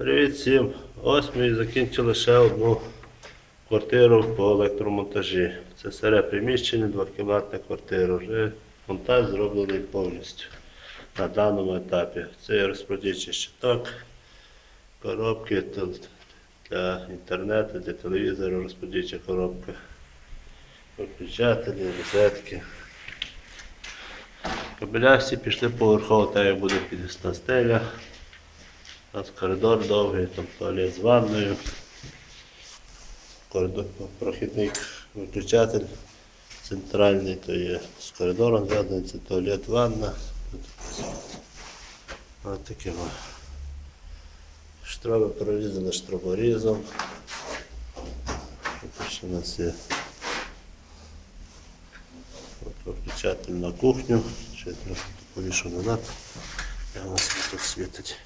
Привіт всім! Ось ми і закінчили ще одну квартиру по електромонтажі. Це старе приміщення, двокімнатна квартира. Вже монтаж зроблений повністю на даному етапі. Це є щиток, коробки для інтернету, для телевізора, розпродільча коробка, виключателі, розетки. Кабеля всі пішли поверхово, так як буде підвісна стеля. Нас коридор довгий, там туалет з ванною. Коридор, прохідний виключатель центральний, то є з коридором це туалет, ванна. Ось таке. Штроби прорізані штроборізом. Ще у нас є от виключатель на кухню. Ще трохи повішу назад. Я у нас тут світить.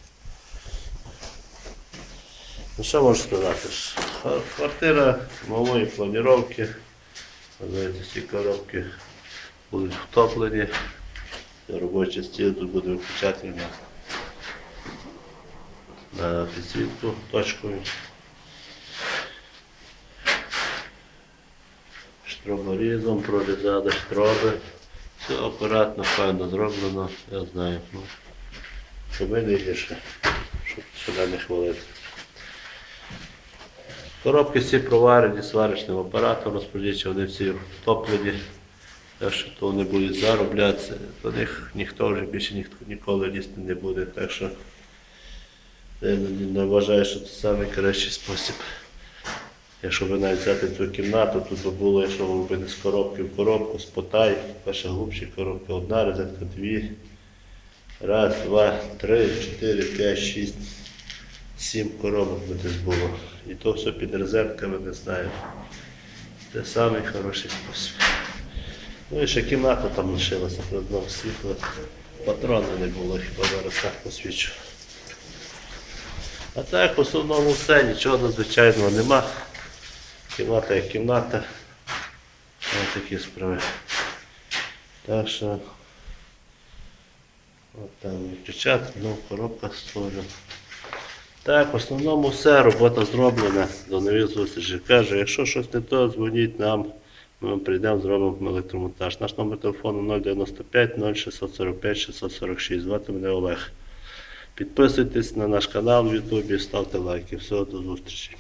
Ну що можу сказати? Квартира малої планіровки. Знаєте, ці коробки будуть втоплені. Робочий стіл тут буде виключатель на, підсвітку точкою. Штроборізом прорізали штроби. Все акуратно, файно зроблено, я знаю. Ну, ми не гірше, щоб сюди не хвалити. Коробки всі проварені сварочним апаратом, розподільчі, вони всі втоплені. Так що то вони будуть зароблятися. До них ніхто вже більше ніхто ніколи лізти не буде. Так що я не, не вважаю, що це найкращий спосіб. Якщо ви навіть взяти цю кімнату, тут би було, якщо робити з коробки в коробку, з потай, перша глибші коробки, одна розетка, дві. Раз, два, три, чотири, п'ять, шість, сім коробок би десь було. І то все під розетками, не знаю. Це самий спосіб. Ну і ще кімната там лишилася, правда, світло. Патрона не було, хіба зараз так посвічу. А так, в основному все, нічого надзвичайного нема. Кімната як кімната. Ось такі справи. Так що от там виключати, ну коробка створена. Так, в основному все, робота зроблена. До нових зустрічей. Кажу, якщо щось не то, дзвоніть нам. Ми прийдемо, зробимо електромонтаж. Наш номер телефону 095 0645 646. Звати мене Олег. Підписуйтесь на наш канал в Ютубі, ставте лайки. Всього до зустрічі.